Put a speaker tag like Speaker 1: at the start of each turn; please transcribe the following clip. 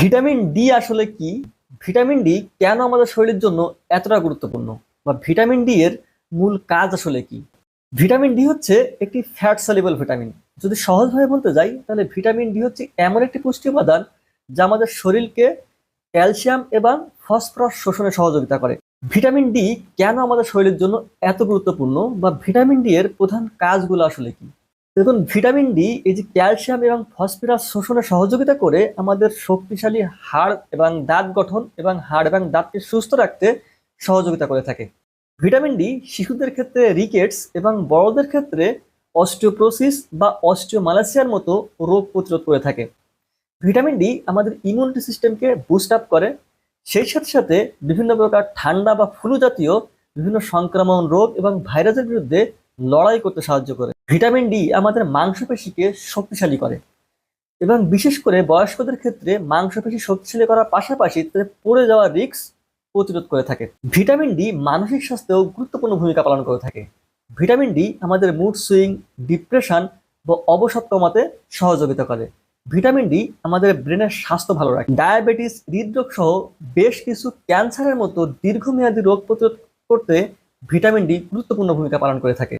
Speaker 1: Vitamin D আসলে কি? Vitamin D কেন আমাদের শরীরের জন্য এতটা গুরুত্বপূর্ণ? বা ভিটামিন ডি এর মূল কাজ আসলে কি? ভিটামিন ডি হচ্ছে একটি ফ্যাট সলিবল ভিটামিন যদি সহজভাবে বলতে যাই, তাহলে ভিটামিন ডি হচ্ছে এমন একটি পুষ্টি উপাদান যা আমাদের শরীরকে ক্যালসিয়াম এবং ফসফরাস শোষণে সহযোগিতা করে। ভিটামিন ডি কেন আমাদের শরীরের জন্য এত গুরুত্বপূর্ণ? বা ভিটামিন ডি এর প্রধান কাজগুলো আসলে কি? দেখুন, ভিটামিন ডি এই যে ক্যালসিয়াম এবং ফসফরাস শোষণে সহযোগিতা করে আমাদের শক্তিশালী হাড় এবং দাঁত গঠন এবং হাড় এবং দাঁতকে সুস্থ রাখতে সহযোগিতা করে থাকে। ভিটামিন ডি শিশুদের ক্ষেত্রে রিকেটস এবং বড়দের ক্ষেত্রে অস্টিওপ্রোসিস বা অস্টিওমালাসিয়ার মতো রোগ প্রতিরোধ করে থাকে। ভিটামিন ডি আমাদের ইমিউনিটি সিস্টেমকে বুস্ট আপ করে। সেই সাথে সাথে বিভিন্ন প্রকার ঠান্ডা বা ফ্লু জাতীয় বিভিন্ন সংক্রমণ রোগ এবং ভাইরাসের বিরুদ্ধে লড়াই করতে সাহায্য করে। ভিটামিন ডি আমাদের মাংসপেশিকে শক্তিশালী করে। এবং বিশেষ করে বয়স্কদের ক্ষেত্রে মাংসপেশি শক্তিশালী করার পাশাপাশি তাদের পড়ে যাওয়ার রিক্স প্রতিরোধ করে থাকে। ভিটামিন ডি মানসিক স্বাস্থ্যেও গুরুত্বপূর্ণ ভূমিকা পালন করে থাকে। ভিটামিন ডি আমাদের মুড সুইং, ডিপ্রেশন বা অবসাদ কমাতে সহযোগিতা করে। ভিটামিন ডি আমাদের ব্রেনের স্বাস্থ্য ভালো রাখে। ডায়াবেটিস হৃদরোগ সহ বেশ কিছু ক্যান্সারের মতো দীর্ঘমেয়াদী রোগ প্রতিরোধ করতে ভিটামিন ডি গুরুত্বপূর্ণ ভূমিকা পালন করে থাকে।